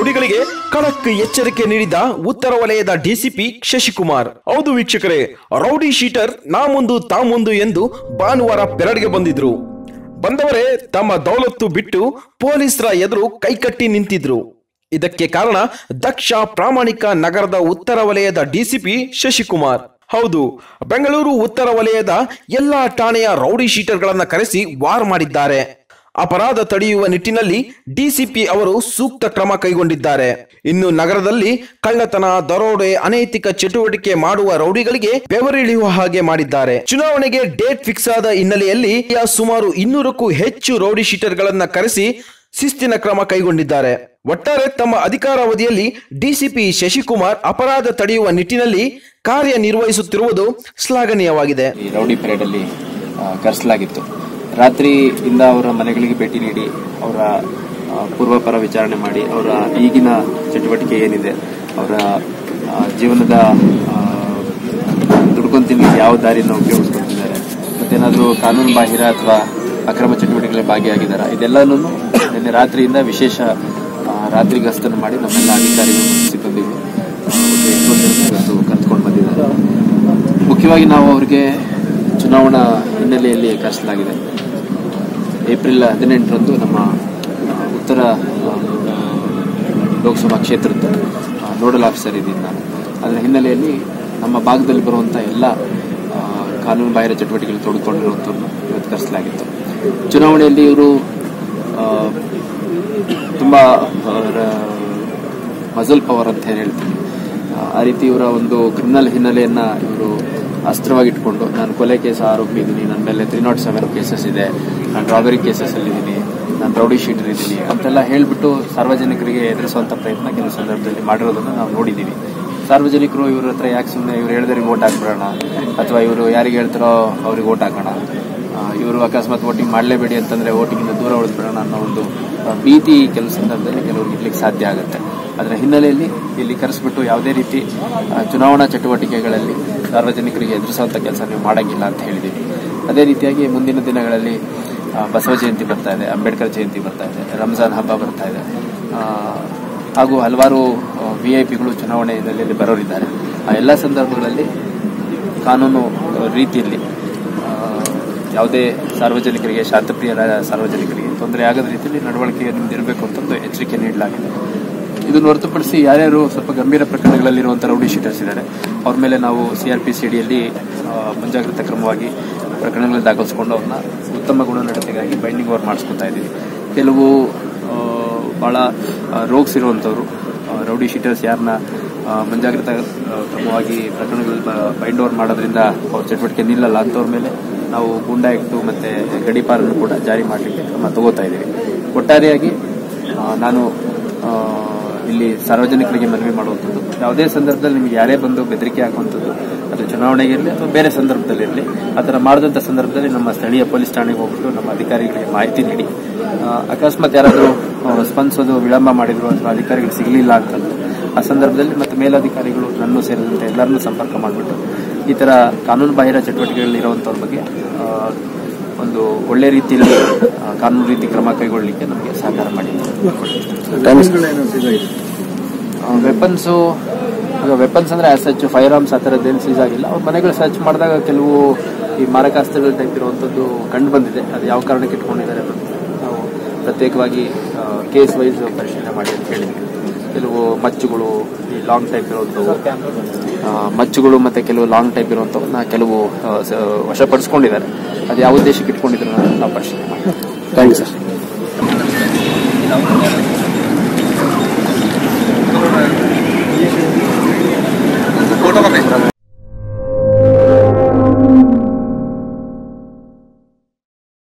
ರೌಡಿಗಳಿಗೆ ಖಡಕ್ ಎಚ್ಚರಿಕೆ ನೀಡಿದ ಉತ್ತರ ವಲಯದ ಡಿಸಿಪಿ ಶಶಿಕುಮಾರ್. ಹೌದು ವೀಕ್ಷಕರೇ, ರೌಡಿ ಶೀಟರ್ ನಾ ಮುಂದು ತಾ ಮುಂದು ಎಂದು ಭಾನುವಾರ ಪೆರಡ್ಗೆ ಬಂದಿದ್ರು. ಬಂದವರೇ ತಮ್ಮ ದೌಲತ್ತು ಬಿಟ್ಟು ಪೊಲೀಸರ ಎದುರು ಕೈಕಟ್ಟಿ ನಿಂತಿದ್ರು. ಇದಕ್ಕೆ ಕಾರಣ ದಕ್ಷ ಪ್ರಾಮಾಣಿಕ ನಗರದ ಉತ್ತರ ವಲಯದ ಡಿಸಿಪಿ ಶಶಿಕುಮಾರ್. ಹೌದು, ಬೆಂಗಳೂರು ಉತ್ತರ ವಲಯದ ಎಲ್ಲಾ ಠಾಣೆಯ ರೌಡಿ ಶೀಟರ್ಗಳನ್ನು ಕರೆಸಿ ವಾರ್ ಮಾಡಿದ್ದಾರೆ. ಅಪರಾಧ ತಡೆಯುವ ನಿಟ್ಟಿನಲ್ಲಿ ಡಿಸಿಪಿ ಅವರು ಸೂಕ್ತ ಕ್ರಮ ಕೈಗೊಂಡಿದ್ದಾರೆ. ಇನ್ನು ನಗರದಲ್ಲಿ ಕಳ್ಳತನ, ದರೋಡೆ, ಅನೈತಿಕ ಚಟುವಟಿಕೆ ಮಾಡುವ ರೌಡಿಗಳಿಗೆ ಬೆವರಿಳಿಯುವ ಹಾಗೆ ಮಾಡಿದ್ದಾರೆ. ಚುನಾವಣೆಗೆ ಡೇಟ್ ಫಿಕ್ಸ್ ಆದ ಹಿನ್ನೆಲೆಯಲ್ಲಿ ಸುಮಾರು ಇನ್ನೂರಕ್ಕೂ ಹೆಚ್ಚು ರೌಡಿ ಶೀಟರ್ಗಳನ್ನ ಕರೆಸಿ ಶಿಸ್ತಿನ ಕ್ರಮ ಕೈಗೊಂಡಿದ್ದಾರೆ. ಒಟ್ಟಾರೆ ತಮ್ಮ ಅಧಿಕಾರಾವಧಿಯಲ್ಲಿ ಡಿಸಿಪಿ ಶಶಿಕುಮಾರ್ ಅಪರಾಧ ತಡೆಯುವ ನಿಟ್ಟಿನಲ್ಲಿ ಕಾರ್ಯನಿರ್ವಹಿಸುತ್ತಿರುವುದು ಶ್ಲಾಘನೀಯವಾಗಿದೆ. ರೌಡಿ ಪರೇಡ್ ಅಲ್ಲಿ ಕರೆಸಲಾಗಿತ್ತು. ರಾತ್ರಿಯಿಂದ ಅವರ ಮನೆಗಳಿಗೆ ಭೇಟಿ ನೀಡಿ ಅವರ ಪೂರ್ವಪರ ವಿಚಾರಣೆ ಮಾಡಿ ಅವರ ಈಗಿನ ಚಟುವಟಿಕೆ ಏನಿದೆ, ಅವರ ಜೀವನದ ದುಡ್ಕೊಂತೀನಿ ಯಾವ ದಾರಿಯನ್ನು ಉಪಯೋಗಿಸ್ಕೊಂತಿದ್ದಾರೆ ಮತ್ತೇನಾದರೂ ಕಾನೂನು ಬಾಹಿರ ಅಥವಾ ಅಕ್ರಮ ಚಟುವಟಿಕೆಗಳಲ್ಲಿ ಭಾಗಿಯಾಗಿದ್ದಾರೆ, ಇದೆಲ್ಲನೂ ನಿನ್ನೆ ರಾತ್ರಿಯಿಂದ ವಿಶೇಷ ರಾತ್ರಿ ಗಸ್ತನ್ನು ಮಾಡಿ ನಮ್ಮೆಲ್ಲ ಅಧಿಕಾರಿಗಳು ಸಿಬ್ಬಂದಿಗಳು ಇವತ್ತು ಕರೆದುಕೊಂಡು ಬಂದಿದ್ದಾರೆ. ಮುಖ್ಯವಾಗಿ ನಾವು ಅವರಿಗೆ ಚುನಾವಣಾ ಹಿನ್ನೆಲೆಯಲ್ಲಿ ಕರೆಸಲಾಗಿದೆ. ಏಪ್ರಿಲ್ ಹದಿನೆಂಟರಂದು ನಮ್ಮ ಉತ್ತರ ಲೋಕಸಭಾ ಕ್ಷೇತ್ರದ ನೋಡಲ್ ಆಫೀಸರ್ ಇದ್ದೀನಿ ನಾನು. ಅದರ ಹಿನ್ನೆಲೆಯಲ್ಲಿ ನಮ್ಮ ಭಾಗದಲ್ಲಿ ಬರುವಂಥ ಎಲ್ಲ ಕಾನೂನು ಬಾಹಿರ ಚಟುವಟಿಕೆಗಳು ತೊಡಗಿಕೊಂಡಿರುವಂಥವ್ರನ್ನ ಇವತ್ತು ಕರೆಸಲಾಗಿತ್ತು. ಚುನಾವಣೆಯಲ್ಲಿ ಇವರು ತುಂಬ ಮಜಲ್ ಪವರ್ ಅಂತ ಏನು ಹೇಳ್ತೀನಿ. ಆ ರೀತಿ ಇವರ ಒಂದು ಕ್ರಿಮಿನಲ್ ಹಿನ್ನೆಲೆಯನ್ನು ಇವರು ಅಸ್ತ್ರವಾಗಿಟ್ಕೊಂಡು, ನಾನು ಕೊಲೆ ಕೇಸ್ ಆರೋಪಿ ಇದ್ದೀನಿ ನನ್ನ ಮೇಲೆ ತ್ರೀ ನಾಟ್ ಸೆವೆನ್ ಕೇಸಸ್ ಇದೆ ನಾನು ರಾಬರಿ ಕೇಸಸ್ ಅಲ್ಲಿ ಇದ್ದೀನಿ ನಾನು ರೌಡಿ ಶೀಟರ್ ಇದ್ದೀನಿ ಅಂತೆಲ್ಲ ಹೇಳಿಬಿಟ್ಟು ಸಾರ್ವಜನಿಕರಿಗೆ ಎದುರಿಸುವಂತ ಪ್ರಯತ್ನ ಕೆಲವು ಸಂದರ್ಭದಲ್ಲಿ ಮಾಡಿರೋದನ್ನು ನಾವು ನೋಡಿದ್ದೀವಿ ಸಾರ್ವಜನಿಕರು ಇವ್ರ ಹತ್ರ ಯಾಕೆ ಸುಮ್ಮನೆ ಇವ್ರು ಹೇಳಿದ್ರೆ ಓಟ್ ಹಾಕ್ಬಿಡೋಣ, ಅಥವಾ ಇವರು ಯಾರಿಗೆ ಹೇಳ್ತಾರೋ ಅವ್ರಿಗೆ ಓಟ್ ಹಾಕೋಣ. ಇವರು ಅಕಸ್ಮಾತ್ ವೋಟಿಂಗ್ ಮಾಡಲೇಬೇಡಿ ಅಂತಂದ್ರೆ ವೋಟಿಂಗಿಂದ ದೂರ ಉಳಿಸ್ಬಿಡೋಣ ಅನ್ನೋ ಒಂದು ಭೀತಿ ಕೆಲವು ಸಂದರ್ಭದಲ್ಲಿ ಕೆಲವ್ರಿಗೆ ಇರ್ಲಿಕ್ಕೆ ಸಾಧ್ಯ ಆಗುತ್ತೆ. ಅದರ ಹಿನ್ನೆಲೆಯಲ್ಲಿ ಇಲ್ಲಿ ಕರೆಸ್ಬಿಟ್ಟು ಯಾವುದೇ ರೀತಿ ಚುನಾವಣಾ ಚಟುವಟಿಕೆಗಳಲ್ಲಿ ಸಾರ್ವಜನಿಕರಿಗೆ ಎದುರಿಸುವಂತ ಕೆಲಸ ನೀವು ಮಾಡೋಂಗಿಲ್ಲ ಅಂತ ಹೇಳಿದ್ದೀವಿ ಅದೇ ರೀತಿಯಾಗಿ ಮುಂದಿನ ದಿನಗಳಲ್ಲಿ ಬಸವ ಜಯಂತಿ ಬರ್ತಾ ಇದೆ, ಅಂಬೇಡ್ಕರ್ ಜಯಂತಿ ಬರ್ತಾ ಇದೆ, ರಂಜಾನ್ ಹಬ್ಬ ಬರ್ತಾ ಇದೆ. ಹಾಗೂ ಹಲವಾರು ವಿ ಐ ಪಿಗಳು ಚುನಾವಣೆ ಬರೋರಿದ್ದಾರೆ. ಆ, ಎಲ್ಲ ಸಂದರ್ಭಗಳಲ್ಲಿ ಕಾನೂನು ರೀತಿಯಲ್ಲಿ ಯಾವುದೇ ಸಾರ್ವಜನಿಕರಿಗೆ ಶಾಂತಪ್ರಿಯ ಸಾರ್ವಜನಿಕರಿಗೆ ತೊಂದರೆ ಆಗದ ರೀತಿಯಲ್ಲಿ ನಡವಳಿಕೆ ನೀಡಬೇಕು ಅಂತ ಅಂತಂದು ಎಚ್ಚರಿಕೆ ನೀಡಲಾಗಿದೆ. ಇದನ್ನು ಹೊರತುಪಡಿಸಿ ಯಾರ್ಯಾರು ಸ್ವಲ್ಪ ಗಂಭೀರ ಪ್ರಕರಣಗಳಲ್ಲಿರುವಂಥ ರೌಡಿ ಶೀಟರ್ಸ್ ಇದ್ದಾರೆ, ಅವ್ರ ಮೇಲೆ ನಾವು ಸಿ ಆರ್ ಪಿ ಸಿ ಮುಂಜಾಗ್ರತಾ ಕ್ರಮವಾಗಿ ಪ್ರಕರಣಗಳನ್ನು ದಾಖಲಿಸಿಕೊಂಡು ಅವ್ರನ್ನ ಉತ್ತಮ ಗುಣನಡತೆಗಾಗಿ ಬೈಂಡಿಂಗ್ ಓವರ್ ಮಾಡಿಸ್ಕೊತಾ ಇದ್ದೀವಿ. ಕೆಲವು ಭಾಳ ರೋಗ್ಸ್ ಇರುವಂಥವ್ರು ರೌಡಿ ಶೀಟರ್ಸ್ ಯಾರನ್ನ ಮುಂಜಾಗ್ರತಾ ಕ್ರಮವಾಗಿ ಪ್ರಕರಣಗಳಲ್ಲಿ ಬೈಂಡ್ ಓವರ್ ಮಾಡೋದ್ರಿಂದ ಅವ್ರ ಚಟುವಟಿಕೆ ನಿಲ್ಲಲ್ಲ ಅಂಥವ್ರ ಮೇಲೆ ನಾವು ಗುಂಡಾ ಇಟ್ಟು ಮತ್ತು ಗಡಿಪಾರನ್ನು ಕೂಡ ಜಾರಿ ಮಾಡಲಿಕ್ಕೆ ಕ್ರಮ ತಗೋತಾ ಇದ್ದೀವಿ. ಒಟ್ಟಾರೆಯಾಗಿ ನಾನು ಇಲ್ಲಿ ಸಾರ್ವಜನಿಕರಿಗೆ ಮನವಿ ಮಾಡುವಂಥದ್ದು. ಯಾವುದೇ ಸಂದರ್ಭದಲ್ಲಿ ನಿಮಗೆ ಯಾರೇ ಬಂದು ಬೆದರಿಕೆ ಹಾಕುವಂಥದ್ದು, ಅದು ಚುನಾವಣೆಗೆ ಇರಲಿ ಅಥವಾ ಬೇರೆ ಸಂದರ್ಭದಲ್ಲಿ ಇರಲಿ, ಆ ಥರ ಮಾಡಿದಂಥ ಸಂದರ್ಭದಲ್ಲಿ ನಮ್ಮ ಸ್ಥಳೀಯ ಪೊಲೀಸ್ ಠಾಣೆಗೆ ಹೋಗ್ಬಿಟ್ಟು ನಮ್ಮ ಅಧಿಕಾರಿಗಳಿಗೆ ಮಾಹಿತಿ ನೀಡಿ. ಅಕಸ್ಮಾತ್ ಯಾರಾದರೂ ಸ್ಪಂದಿಸೋದು ವಿಳಂಬ ಮಾಡಿದ್ರು ಅಥವಾ ಅಧಿಕಾರಿಗಳು ಸಿಗಲಿಲ್ಲ ಅಂತಂದು ಆ ಸಂದರ್ಭದಲ್ಲಿ ಮತ್ತು ಮೇಲಧಿಕಾರಿಗಳು ನನ್ನೂ ಸೇರಿದಂತೆ ಎಲ್ಲರನ್ನೂ ಸಂಪರ್ಕ ಮಾಡಿಬಿಟ್ಟು ಈ ಥರ ಕಾನೂನು ಬಾಹಿರ ಚಟುವಟಿಕೆಗಳಲ್ಲಿ ಇರುವಂಥವ್ರ ಬಗ್ಗೆ ಒಂದು ಒಳ್ಳೆ ರೀತಿಯಲ್ಲಿ ಕಾನೂನು ರೀತಿ ಕ್ರಮ ಕೈಗೊಳ್ಳಲಿಕ್ಕೆ ನಮಗೆ ಸಹಕಾರ ಮಾಡಿ ವೆಪನ್ಸು ಈಗ ವೆಪನ್ಸ್ ಅಂದ್ರೆ ಆಸ್ ಸಚ್ ಫೈರ್ ಆರ್ಮ್ಸ್ ಆ ಥರದ್ದೇನು ಸೀಸ್ ಆಗಿಲ್ಲ. ಅವ್ರ ಮನೆಗಳು ಸರ್ಚ್ ಮಾಡಿದಾಗ ಕೆಲವು ಈ ಮಾರಕಾಸ್ತ್ರಗಳು ಟೈಪ್ ಇರುವಂಥದ್ದು ಕಂಡು ಬಂದಿದೆ. ಅದು ಯಾವ ಕಾರಣಕ್ಕೆ ಇಟ್ಕೊಂಡಿದ್ದಾರೆ ಅನ್ನೋದು ನಾವು ಪ್ರತ್ಯೇಕವಾಗಿ ಕೇಸ್ ವೈಸ್ ಪರಿಶೀಲನೆ ಮಾಡಿ ಅಂತ ಹೇಳಿದ್ವಿ. ಕೆಲವು ಮಚ್ಚುಗಳು ಈ ಲಾಂಗ್ ಟೈಪ್ ಇರುವಂಥವು ಆ, ಮಚ್ಚುಗಳು ಮತ್ತೆ ಕೆಲವು ಲಾಂಗ್ ಟೈಪ್ ಇರುವಂಥವನ್ನ ಕೆಲವು ವಶಪಡಿಸ್ಕೊಂಡಿದ್ದಾರೆ. ಅದು ಯಾವ ಉದ್ದೇಶಕ್ಕೆ ಇಟ್ಕೊಂಡಿದ್ರು ನಾವು ಪರಿಶೀಲನೆ ಮಾಡಿ ಥ್ಯಾಂಕ್ ಯು ಸರ್